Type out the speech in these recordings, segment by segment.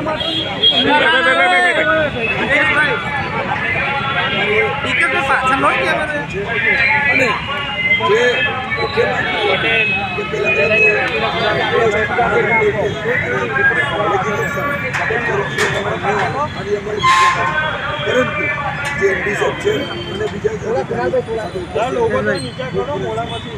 જે મુખ્યમંત્રી કે પહેલા પરંતુ જે એમડી છે અને બીજા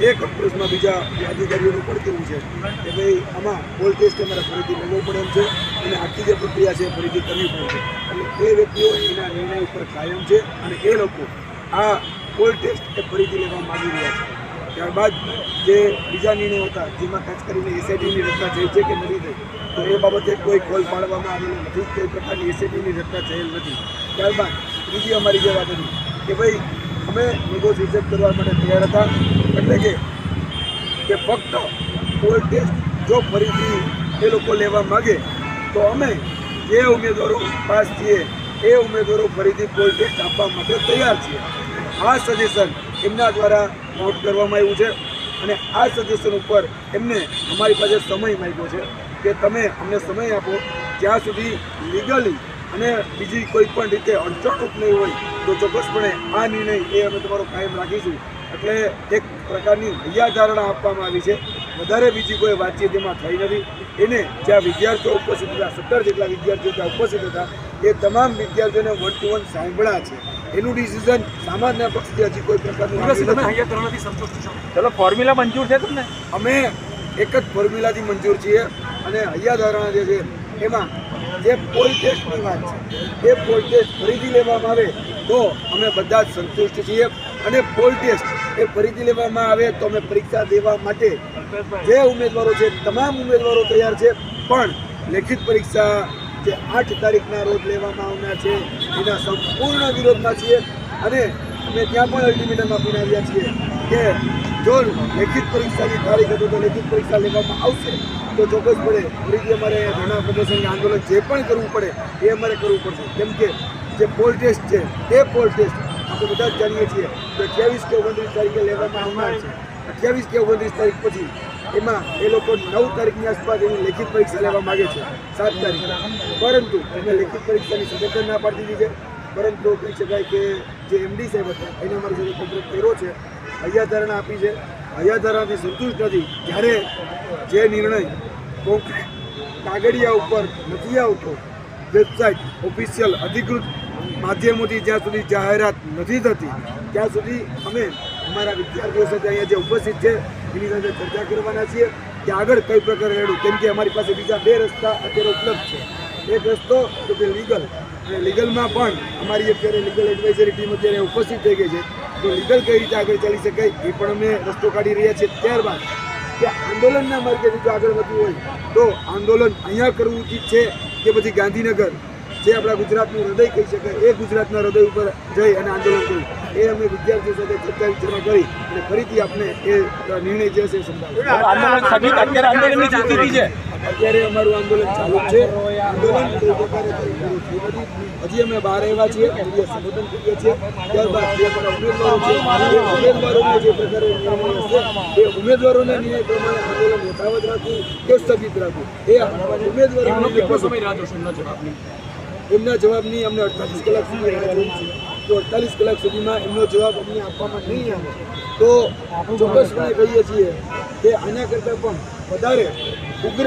એક પ્રશ્ન બીજા અધિકારીઓનું પણ કેવું છે કે ભાઈ, આમાં બોલ ટેસ્ટ અમારે ફરીથી લેવો પડે છે અને આખી જે પ્રક્રિયા છે ફરીથી કરવી પડે છે. એટલે એ વ્યક્તિઓ એના નિર્ણય ઉપર કાયમ છે અને એ લોકો આ પોલ ટેસ્ટ ફરીથી લેવા માગી રહ્યા છે. ત્યારબાદ જે બીજા નિર્ણયો હતા, જેમાં ખાસ કરીને એસઆઈટીની રચના થઈ છે કે નથી થઈ, તો એ બાબતે કોઈ કોલ પાડવામાં આવેલો નથી, કોઈ પ્રકારની એસઆઈટીની રચના થયેલ નથી. ત્યારબાદ ત્રીજી અમારી જે વાત હતી કે ભાઈ, અમે નેગોશિએશન કરવા માટે તૈયાર હતા, એટલે કે કે ફક્ત પોલ ટેસ્ટ જો ફરીથી એ લોકો લેવા માગે, તો અમે જે ઉમેદવારો પાસ છીએ, એ ઉમેદવારો ફરીથી પોલ ટેસ્ટ આપવા માટે તૈયાર છીએ. આ સજેશન એમના દ્વારા નોટ કરવામાં આવ્યું છે. અને આ સજેશન ઉપર એમને અમારી પાસે સમય માગ્યો છે કે તમે અમને સમય આપો. જ્યાં સુધી લીગલી અને બીજી કોઈ પણ રીતે અડચણરૂપ નહીં હોય, તો ચોક્કસપણે આ નિર્ણય એ અમે તમારો કાયમ રાખીશું. એટલે એક પ્રકારની હૈયાધારણા આપવામાં આવી છે. વધારે બીજી કોઈ વાતચીત એમાં થઈ નથી. એને જ્યાં વિદ્યાર્થીઓ ઉપસ્થિત હતા, સત્તર જેટલા વિદ્યાર્થીઓ ત્યાં ઉપસ્થિત હતા, એ તમામ વિદ્યાર્થીઓને વન ટુ વન સાંભળ્યા છે. એનું ડિસિઝન સામાન્ય પક્ષથી હજી કોઈ પ્રકારનું. ચલો ફોર્મ્યુલા મંજૂર છે તમને અમે એક જ ફોર્મ્યુલાથી મંજૂર છીએ અને હૈયાધારણા જે છે એમાં જે પોલ ટેસ્ટની વાત છે એ પોલ ટેસ્ટ ફરીથી લેવામાં આવે તો અમે બધા જ સંતુષ્ટ છીએ અને પોલ ટેસ્ટ એ ફરીથી લેવામાં આવે તો અમે પરીક્ષા દેવા માટે જે ઉમેદવારો છે તમામ ઉમેદવારો તૈયાર છે પણ લેખિત પરીક્ષા જે આઠ તારીખના રોજ લેવામાં આવનાર છે, એના સંપૂર્ણ વિરોધમાં છીએ અને અમે ત્યાં પણ અલ્ટિમેટમ આપીને આવ્યા છીએ કે જો લેખિત પરીક્ષાની તારીખ હતો તો લેખિત પરીક્ષા લેવામાં આવશે, તો ચોક્કસ પડે ફરીથી અમારે ઘણા પ્રદર્શન આંદોલન જે પણ કરવું પડે એ અમારે કરવું પડશે. કેમ કે જે પોલ ટેસ્ટ છે એ પોલ ટેસ્ટ આપણે બધા જ જાણીએ છીએ કે અઠ્યાવીસ કે ઓગણત્રીસ તારીખે લેવામાં આવનાર છે. અઠ્યાવીસ કે ઓગણત્રીસ તારીખ પછી એમાં એ લોકો નવ તારીખની આસપાસ એની લેખિત પરીક્ષા લેવા માગે છે, સાત તારીખ. પરંતુ એને લેખિત પરીક્ષાની સદસ્ય ના પાડી દીધી છે. પરંતુ કહી શકાય કે જે એમડી સાહેબ હતા, એને અમારી સાથે કોન્ટ્રેક્ટ કર્યો છે. હૈયાધારણા આપી છે. હૈયાધારણાથી સંતુષ્ટ નથી. જ્યારે જે નિર્ણય કાગળિયા ઉપર નથી આવતો, વેબસાઇટ ઓફિશિયલ અધિકૃત માધ્યમોથી જ્યાં સુધી જાહેરાત નથી થતી, ત્યાં સુધી અમે અમારા વિદ્યાર્થીઓ સાથે અહીંયા જે ઉપસ્થિત છે એની સાથે ચર્ચા કરવાના છીએ કે આગળ કઈ પ્રકારે રેડું કેમ કે અમારી પાસે બીજા બે રસ્તા અત્યારે ઉપલબ્ધ છે. એક રસ્તો તો કે લીગલ. અને લીગલમાં પણ અમારી અત્યારે લીગલ એડવાઇઝરી ટીમ અત્યારે ઉપસ્થિત થઈ ગઈ છે. તો લીગલ કઈ રીતે આગળ ચાલી શકાય એ પણ અમે રસ્તો કાઢી રહ્યા છીએ. ત્યારબાદ કે આંદોલનના માર્ગે જો આગળ વધવું હોય તો આંદોલન અહીંયા કરવું ઉચિત છે કે પછી ગાંધીનગર? જે આપણા ગુજરાતનું હૃદય કહી શકાય એ ગુજરાતના હૃદય ઉપર જઈ અને આંદોલન કર્યું. એ અમે વિદ્યાર્થીઓ સાથે ચર્ચા વિચારણા કરી અને ફરીથી આપણે એ નિર્ણય જે છે સમજાવ્યો અત્યારે અમારું આંદોલન ચાલુ છે. હજી અમે બહાર આવ્યા છીએ હજી સંબોધન કરીએ છીએ. ત્યારબાદ જે અમારા ઉમેદવારો છે ઉમેદવારોને જે પ્રકારે હશે એ ઉમેદવારોના નિર્ણય પ્રમાણે આંદોલન યથાવત રાખવું કે સ્થગિત રાખવું એ ઉમેદવારોનો સમય રાહ જોશો જવાબની? એમના જવાબની અમને અડતાલીસ કલાક સુધી રાહ છે. તો અડતાલીસ કલાક સુધીમાં એમનો જવાબ અમને આપવામાં નહીં આવે. તો ચોક્કસપણે કહીએ છીએ કે આના કરતાં પણ વધારે ઉગ્ર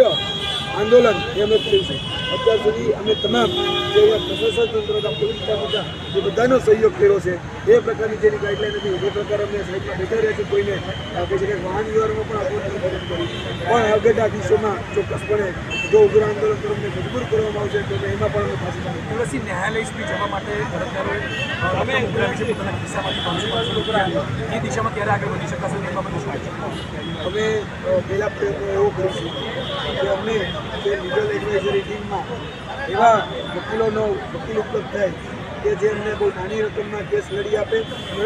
આંદોલન એ અમે કરીશું અત્યાર સુધી અમે તમામ જે પ્રશાસન તંત્ર હતા, પોલીસ સ્ટાફ હતા જે બધાનો સહયોગ કર્યો છે. એ પ્રકારની જેની ગાઈડલાઈન હતી, એ પ્રકારે અમને સાઈડમાં બેઠા રહ્યા છે, કોઈને કહી શકાય વાહન વ્યવહારમાં પણ આપણને મદદ કરી. પણ આગળના દિવસોમાં ચોક્કસપણે જો ઉગ્ર આંદોલન તરફને મજબૂર કરવામાં આવશે તો એમાં પણ અમે પાછી તુલસી ન્યાયાલય સુધી જવા માટે પાંચસો એ દિશામાં ક્યારે આગળ વધી શકાશે એમાં પણ શું અમે પહેલા પ્રયત્નો એવો કરીશું કે અમને જે લીગલ એડવાઇઝરી ટીમમાં એવા વકીલોનો વકીલ ઉપલબ્ધ થાય કે જે અમને બહુ નાની રકમના કેસ લડી આપે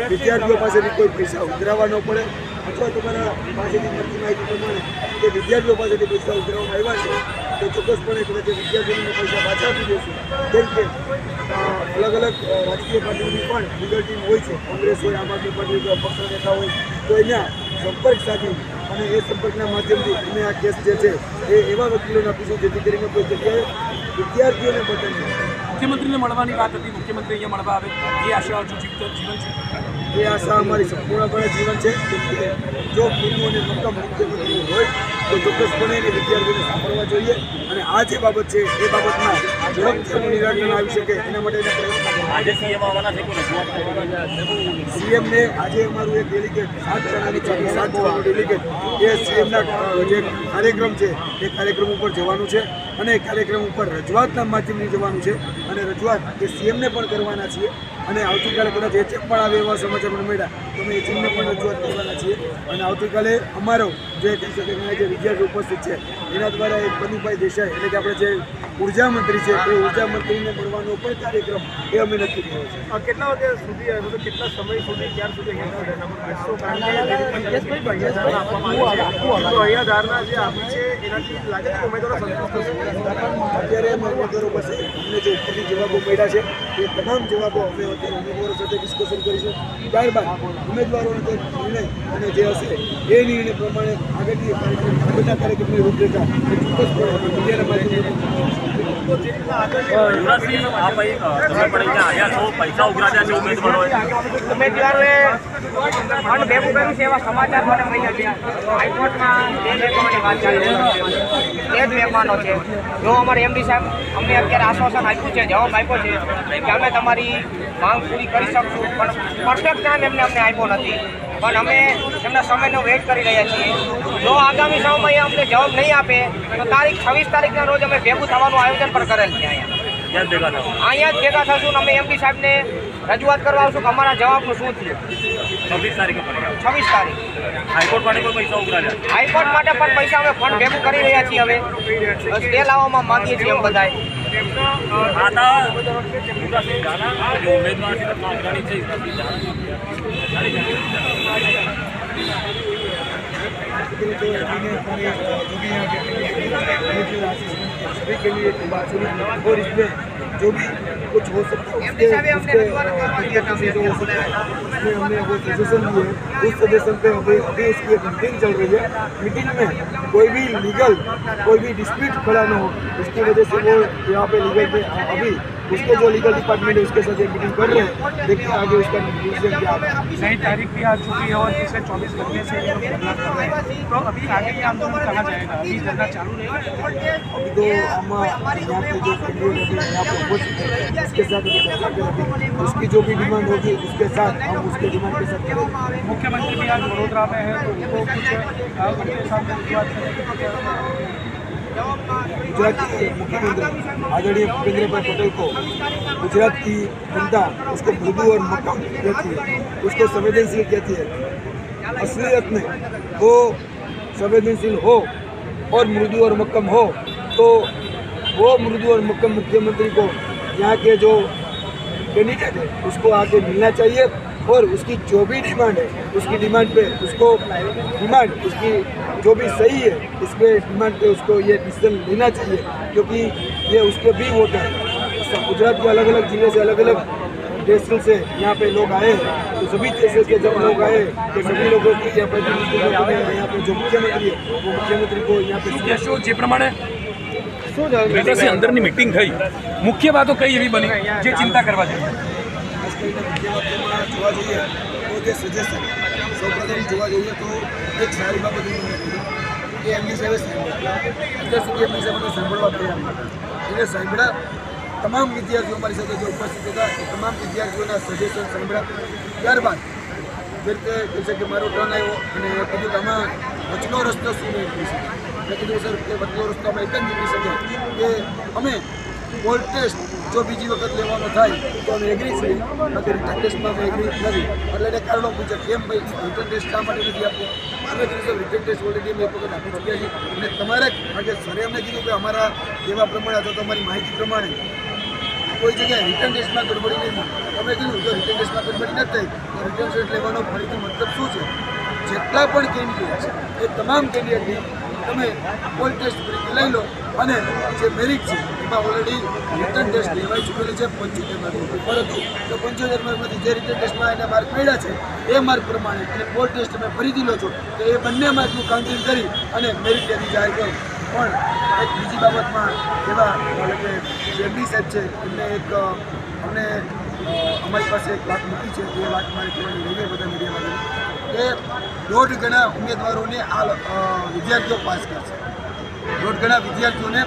વિદ્યાર્થીઓ પાસેથી કોઈ પૈસા ઉઘરાવવા ન પડે અથવા તમારા પાસેથી મળતી માહિતી પ્રમાણે કે વિદ્યાર્થીઓ પાસેથી પૈસા ઉઘરાવવામાં આવ્યા છે, તો ચોક્કસપણે કદાચ વિદ્યાર્થીઓને પૈસા પાછા આપી દઈશું કેમ કે અલગ અલગ રાજકીય પાર્ટીઓની પણ લીગલ ટીમ હોય છે, કોંગ્રેસ હોય, આમ આદમી પાર્ટી હોય પક્ષ નેતા હોય, તો એના સંપર્ક સાધી અને એ સંપર્કના માધ્યમથી અમે આ કેસ જે છે, એ એવા વકીલોને આપીશું જેથી કરીને કોઈ જગ્યાએ વિદ્યાર્થીઓને બદલીએ મુખ્યમંત્રીને મળવાની વાત હતી, મુખ્યમંત્રી અહીંયા મળવા આવે. એ આશા હજુ જીવન છે. એ આશા અમારી સંપૂર્ણપણે જીવન છે. જો પૂર્ણ અને મક્કમ મુખ્યમંત્રી હોય તો ચોક્કસપણે વિદ્યાર્થીઓને સાંભળવા જોઈએ. અને આ જે બાબત છે, એ બાબતમાં ઝડપથી નિરાકરણ આવી શકે એના માટે પ્રયત્ન કરવા આજે સીએમ આવવાના છે કોઈ રજૂઆત કરવાની સીએમને આજે અમારું એક ડેલિગેટ સાત જણાની ચોથી સાત જણાનું ડેલિગેટ એ સીએમના જે કાર્યક્રમ છે એ કાર્યક્રમ ઉપર જવાનું છે અને કાર્યક્રમ ઉપર રજૂઆતના માધ્યમથી જવાનું છે અને રજૂઆત એ સીએમને પણ કરવાના છીએ અને આવતીકાલે કદાચ એ ચેક પણ આવે એવા સમાચાર મને મળ્યા તો અમે એ ચીમને પણ રજૂઆત કરવાના છીએ અને આવતીકાલે અમારો જે કહી શકે જે વિદ્યાર્થી ઉપસ્થિત છે એના દ્વારા એક બનુભાઈ દેસાઈ એટલે કે આપણે જે ઊર્જા મંત્રી છે તે ઊર્જા મંત્રીને મળવાનો પણ કાર્યક્રમ એ અમે નક્કી કર્યો છે. આ કેટલા વાગ્યા સુધી આવ્યો તો કેટલા સમય સુધી ક્યાં સુધી અહીંયા ધારણા જે આપી છે એનાથી લાગે છે ઉમેદવારો અત્યારે ઉમેદવારો પાસે અમને જે ઉપરની જવાબો મળ્યા છે એ તમામ જવાબો અમે અત્યારે ઉમેદવારો સાથે ડિસ્કશન કરીશું. ત્યારબાદ ઉમેદવારોનો જે નિર્ણય અને જે હશે એ નિર્ણય પ્રમાણે આગળની કાર્યક્રમ આગળના કાર્યક્રમની રૂપરેખા એ ચોક્કસપણે મીડિયાના માધ્યમથી ઉમેદવારોએ ફંડ ભેગું કર્યું છે એવા સમાચાર મને મળ્યા છે હાઈકોર્ટમાં તે મેળવવાની વાત ચાલી છે. તે જ મહેમાનો છે. જો અમારે એમડી સાહેબ અમને અત્યારે આશ્વાસન આપ્યું છે જવાબ આપ્યો છે કે અમે તમારી માંગ પૂરી કરી શકશું પણ પરફેક્ટ ટાઈમ એમને અમને આપ્યો નથી. પણ અમે એમના સમયનો વેઇટ કરી રહ્યા છીએ. જો આગામી સમયમાં અમને જવાબ નહીં આપે તો તારીખ છવ્વીસ તારીખના રોજ અમે ભેગું થવાનું આયોજન પણ કરેલ છે અહીંયા. અહીંયા જ ભેગા થશું અમે એમડી સાહેબને રજૂઆત કરવા આવશું કે અમારા જવાબનું શું થયું? છવ્વીસ તારીખે છવ્વીસ તારીખ. હાઈકોર્ટ માટે પણ પૈસા ઉઘરાવ્યા. હાઈકોર્ટ માટે પણ પૈસા અમે ફંડ ભેગું કરી રહ્યા છીએ હવે. તે લાવવામાં માંગીએ છીએ એમ બધાય આ के लिए और इसमें जो भी कुछ हो सकता है उस सजेशन पे अभी उसकी एक मीटिंग चल रही है मीटिंग में कोई भी लीगल कोई भी डिस्प्यूट खड़ा ना हो इसकी वजह से वो यहाँ पे लीगल में अभी उसके जो लीगल डिपार्टमेंट है उसके साथ एक मीटिंग कर रहे हैं। देखिए आगे उसका डिसीज़न क्या नई तारीख भी आ चुकी है और पिछले चौबीस घंटे से हैं। तो अभी आगे ये आंदोलन कहाँ जाएगा? अभी धरना चालू रहेगा अभी तो हम यहाँ पे जो यहाँ पे उपस्थित है। उसके साथ चर्चा करेंगे उसकी जो भी डिमांड होगी उसके साथ हम उसके डिमांड के साथ करेंगे। मुख्यमंत्री भी आज वडोदरा में है तो उनको कुछ उनके सामने रजूआत करने की कुछ गुजरात के मुख्यमंत्री आदरणीय भूपेंद्र भाई पटेल को गुजरात की जनता उसको मृदु और मक्कम कहती है उसको संवेदनशील कहती है असलियत में वो संवेदनशील हो और मृदु और मक्कम हो तो वो मृदु और मक्कम मुख्यमंत्री को यहाँ के जो कैंडिडेट है, उसको आगे मिलना चाहिए और उसकी जो भी डिमांड है, उसकी डिमांड पे, उसको डिमांड, उसकी जो भी सही है इस पे डिमांड पे उसको ये डिसीजन लेना चाहिए क्योंकि ये उसके भी वोटर हैं सब गुजरात के अलग अलग जिले से अलग अलग तहसील से यहाँ पे लोग आए हैं तो सभी तहसील के जब लोग आए तो सभी लोगों की ये प्रतिनिधि लोगों ने यहाँ पे जो मुख्यमंत्री है वो मुख्यमंत्री को यहाँ पे કહેશો જે પ્રમાણે વેદાસી અંદરની મિટિંગ થઈ મુખ્ય વાતો કઈ એવી બની જે ચિંતા કરવા જેવી ખાસ કરીને વિદ્યાર્થીઓમાં જોવા જઈએ તો જે સજેશન સૌપ્રથમ જોવા જઈએ તો એક સારી બાબત એ કે એમની સાહેબે અત્યાર સુધી એમની સાહેબને સાંભળવા તૈયાર હતા એને સાંભળ્યા તમામ વિદ્યાર્થીઓ અમારી સાથે જે ઉપસ્થિત હતા, એ તમામ વિદ્યાર્થીઓના સજેશન સાંભળ્યા. ત્યારબાદ જે રીતે કહે છે કે મારો ટર્ન આવ્યો અને કીધું કે આમાં વચનો રસ્તો શું નીકળી શકે મેં કીધું સર કે વચનો રસ્તો અમે એક જ નીકળી શકે કે અમે પોલ ટેસ્ટ જો બીજી વખત લેવાનો થાય, તો અમે એગ્રી છીએ. બાકી રિટર્ન ટેસ્ટમાં અમે એગ્રી નથી. એટલે એને કારણો પૂછે કેમ ભાઈ રિટર્ન ટેસ્ટ શા માટે નથી આપવો અમે કીધું રિટર્ન ટેસ્ટ ઓલરેડી અમે એક વખત આપી ચૂક્યા છીએ. અને તમારે આજે સરે અમને કીધું કે અમારા એવા પ્રમાણે અથવા તમારી માહિતી પ્રમાણે કોઈ જગ્યાએ રિટર્ન ટેસ્ટમાં ગડબડી નહીં અમે કીધું, જો રિટર્ન ટેસ્ટમાં ગડબડી ન થઈ તો રિટર્ન ટેસ્ટ લેવાનો ફરીથી મતલબ શું છે? જેટલા પણ કેન્ડિડેટ છે, એ તમામ કેન્ડિડેટની તમે કોઈ ટેસ્ટ ફરીથી લઈ લો. અને જે મેરિટ છે એમાં ઓલરેડી રિટર્ન ટેસ્ટ લેવાઈ ચૂકેલી છે પંચોતેરમાંથી પરંતુ તો પંચોતેરમાંથી જે રિટર્ન ટેસ્ટમાં એના માર્ક મળ્યા છે, એ માર્ક પ્રમાણે અને બોર્ડ ટેસ્ટ તમે ફરીથી લો છો, તો એ બંને માર્કનું કાઉન્ટિંગ કરી અને મેરિટ યાદી જાહેર કરો પણ એક બીજી બાબતમાં એવા કે એમડી સાહેબ છે, એમને એક અમને અમારી પાસે એક વાત મૂકી છે, એ વાત મારે કહેવાની રહી ગઈ બધા મીડિયામાં કે દોઢ ગણા ઉમેદવારોને આ વિદ્યાર્થીઓ પાસ કરશે. દોઢ ગણા વિદ્યાર્થીઓને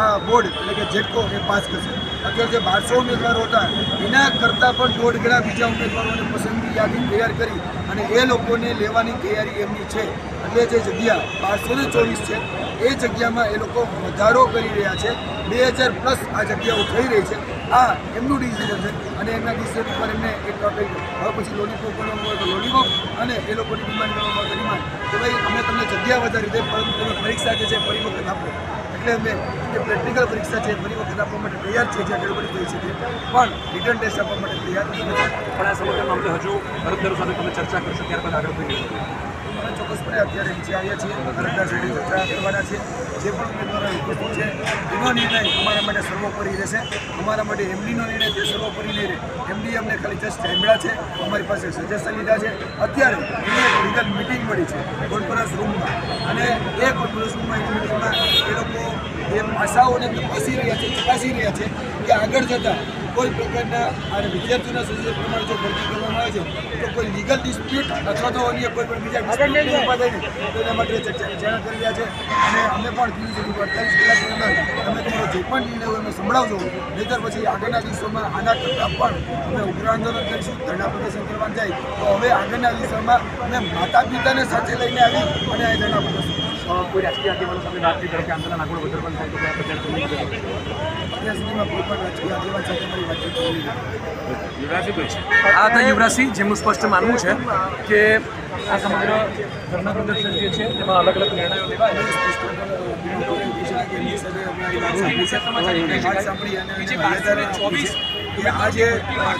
આ બોર્ડ એટલે કે જેટકો એ પાસ કરશે. અત્યારે જે બારસો ઉમેદવારો હતા, એના કરતાં પણ દોઢ ગણા બીજા ઉમેદવારોને પસંદગી યાદી તૈયાર કરી અને એ લોકોને લેવાની તૈયારી એમની છે. એટલે જે જગ્યા બારસો ને ચોવીસ છે, એ જગ્યામાં એ લોકો વધારો કરી રહ્યા છે. બે હજાર પ્લસ આ જગ્યાઓ થઈ રહી છે. આ એમનું ડિસિઝન છે અને એમના ડિસિઝન ઉપર એમને એક કહી હવે પછી લોલીપોપ બનાવવું હોય તો લોલીપોપ અને એ લોકોની ડિમાન્ડ કરવામાં ડિમાન્ડ કે ભાઈ, અમે તમને જગ્યા વધારી દે, પરંતુ તમે પરીક્ષા જે છે, ફરી વખત આપો. એટલે અમે જે પ્રેક્ટિકલ પરીક્ષા છે ફરી વખત આપવા માટે તૈયાર છે જ્યાં ગડબડી થઈ છે પણ રિટર્ન ટેસ્ટ આપવા માટે તૈયાર નથી. પણ આ સમગ્ર મામલે હજુ અરજદારો સાથે તમે ચર્ચા કરશો, ત્યારબાદ આગળ કઈ અમે ચોક્કસપણે અત્યારે નીચે આવ્યા છીએ. અરજદાર સુધી ચર્ચા કરવાના છે. જે પણ ઉમેદવારો ઉપસ્થિત છે, એનો નિર્ણય અમારા માટે સર્વોપરી રહેશે. અમારા માટે એમડીનો નિર્ણય તે સર્વોપરી નહીં રહે. એમડી અમને ખાલી જસ્ટ સાંભળ્યા છે. અમારી પાસે સજેશન લીધા છે. અત્યારે એની એક લીગલ મિટિંગ મળી છે કોન્ફરન્સ રૂમમાં અને એ કોન્ફરન્સ રૂમમાં એક મિટિંગમાં એ લોકો, એ ભાષાઓને તપાસી રહ્યા છે, ચકાસી રહ્યા છે કે આગળ જતાં કોઈ પ્રકારના અને વિદ્યાર્થીઓના સજેશન પ્રમાણે જો ભરતી કરવામાં આવે છે તો કોઈ લીગલ ડિસ્પ્યુટ અથવા તો અન્ય કોઈ પણ બીજા dispute નહીં ઊભા થાય. ને તો એના માટે ચર્ચા કરી રહ્યા છે. અને અમે પણ કીધું છે અડતાલીસ કલાકની અંદર તમે તમારો જે પણ નિર્ણય હોય અમે સંભળાવજો. નહીંતર પછી આગળના દિવસોમાં આના કરતાં પણ અમે ઉગ્ર આંદોલન કરીશું ધરણા પ્રદર્શન કરવા જાય તો હવે આગળના દિવસોમાં અમે માતા પિતાને સાથે લઈને આવી અને આ ધરણા પ્રદર્શન કોઈ રાજકીય આગેવાનો સાથે વાત કરી કે આંદોલન આગળ પણ થાય તો કયા પ્રચાર સુધીમાં કોઈ પણ રાજકીય આગેવાન સાથે મારી વાતચીત આ હતા યુવરાજસિંહ જેમનું સ્પષ્ટ માનવું છે કે આ સમગ્ર ધરના પ્રદર્શન જે છે તેમાં અલગ અલગ નિર્ણયો લેવા આ જે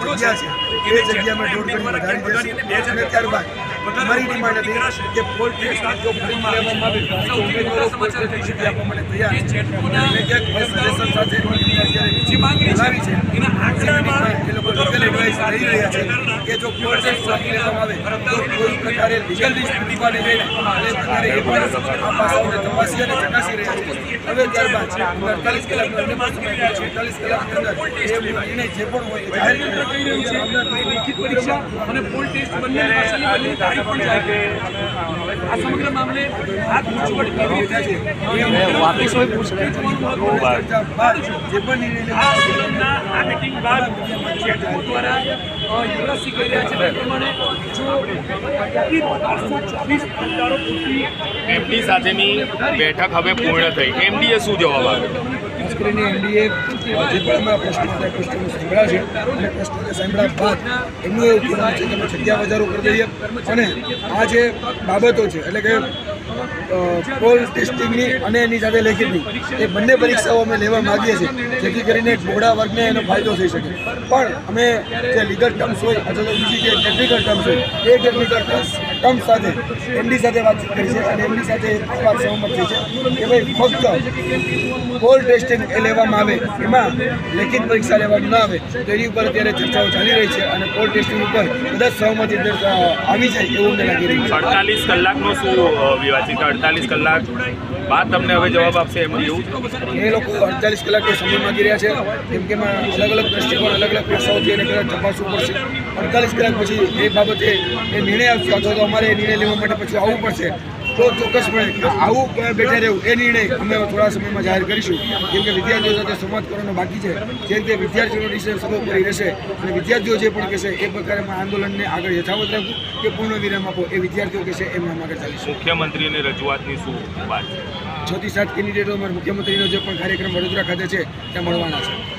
જગ્યા છે એ જગ્યામાં દોઢ ગણી વધારી અને ત્યારબાદ અમારી ડિમાન્ડ હતી કે પોલ ટેસ્ટ જો ફરીથી લેવામાં આવે. તો ઉમેદવારો પોલ ટેસ્ટની જગ્યા આપવા માટે તૈયાર છે. અને ક્યાંક સજેશન સાથે અત્યારે નીચી બોલાવી છે. એના આંકડામાં એ લોકો લીગલ એડવાઇસ લઈ રહ્યા છે કે જો પોલ ટેસ્ટ આપી લેવામાં આવે તો કોઈ પ્રકારે લીગલ ઊભા નહીં રહે એ પ્રકારે એ પણ આ પાસાઓને તપાસી અને ચકાસી રહ્યા છે. હવે ત્યારબાદ અડતાલીસ કલાકનો પણ સમય અડતાલીસ કલાકની અંદર એ નિર્ણય. જે પણ હોય જાહેર કરી રહ્યું છે. કે લેખિત પરીક્ષા અને પોલ ટેસ્ટ બંને તારીખ પણ. આ સમગ્ર મામલે આ કેવી રીતે છે? આ મિટિંગ બાદ દ્વારા યુવરાજસિંહ કહી રહ્યા છે તે પ્રમાણે જો બારસો ચોવીસ મતદારો પૂરતી એમડી સાથેની બેઠક હવે પૂર્ણ થઈ. એમડીએ શું જવાબ આપ્યો ખાસ કરીને એનડીએ જે પણ અમારા પ્રશ્નો હતા પ્રશ્નોને સાંભળ્યા છે. અને પ્રશ્નોને સાંભળ્યા બાદ એમનું એવું કહેવાનું છે કે અમે જગ્યા વધારો કરી દઈએ. અને આ જે બાબતો છે એટલે કે પોલ ટેસ્ટિંગની અને એની સાથે લેખિતની. એ બંને પરીક્ષાઓ અમે લેવા માગીએ છીએ, જેથી કરીને ભોળા વર્ગને એનો ફાયદો થઈ શકે. પણ અમે જે લીગલ ટર્મ્સ હોય, અથવા તો બીજી જે ટેકનિકલ ટર્મ્સ હોય, એ ટેકનિકલ ટર્મ્સ ટર્મ સાથે એમડી સાથે વાતચીત કરી છે અને એમડી સાથે એક વાત સહમત થઈ છે કે ભાઈ ફક્ત પોલ ટેસ્ટિંગ એ લેવામાં આવે એમાં લેખિત પરીક્ષા લેવામાં ન આવે તો એની ઉપર અત્યારે ચર્ચાઓ ચાલી રહી છે અને પોલ ટેસ્ટિંગ ઉપર બધા સહમતિ આવી જાય એવું મને લાગી રહ્યું છે. અડતાલીસ કલાકનો શું કે અડતાલીસ કલાક બાદ તમને હવે જવાબ આપશે એમ એવું? એ લોકો અડતાલીસ કલાકનો સમય માગી રહ્યા છે કેમ કે એમાં અલગ અલગ દ્રષ્ટિકોણ અલગ અલગ ભાષાઓથી એને કદાચ તપાસવું પડશે. અડતાલીસ કલાક પછી એ બાબતે એ નિર્ણય આપશે અથવા તો અમારે નિર્ણય લેવા માટે પછી આવવું પડશે. તો ચોક્કસપણે આવું બેઠા રહેવું. એ નિર્ણય અમે થોડા સમયમાં જાહેર કરીશું. કેમ કે વિદ્યાર્થીઓ સાથે સંવાદ કરવાનો બાકી છે. જે રીતે વિદ્યાર્થીઓનો ડિસિઝન સર્વોપરી રહેશે અને વિદ્યાર્થીઓ જે પણ કહેશે એ પ્રકારે અમે આંદોલનને આગળ યથાવત રાખવું કે પૂર્ણ વિરામ આપો એ વિદ્યાર્થીઓ કહેશે એમ અમે આગળ ચાલીશું. મુખ્યમંત્રીની રજૂઆતની શું વાત છે? છ થી સાત કેન્ડિડેટો અમારા મુખ્યમંત્રીનો જે પણ કાર્યક્રમ વડોદરા ખાતે છે ત્યાં મળવાના છે.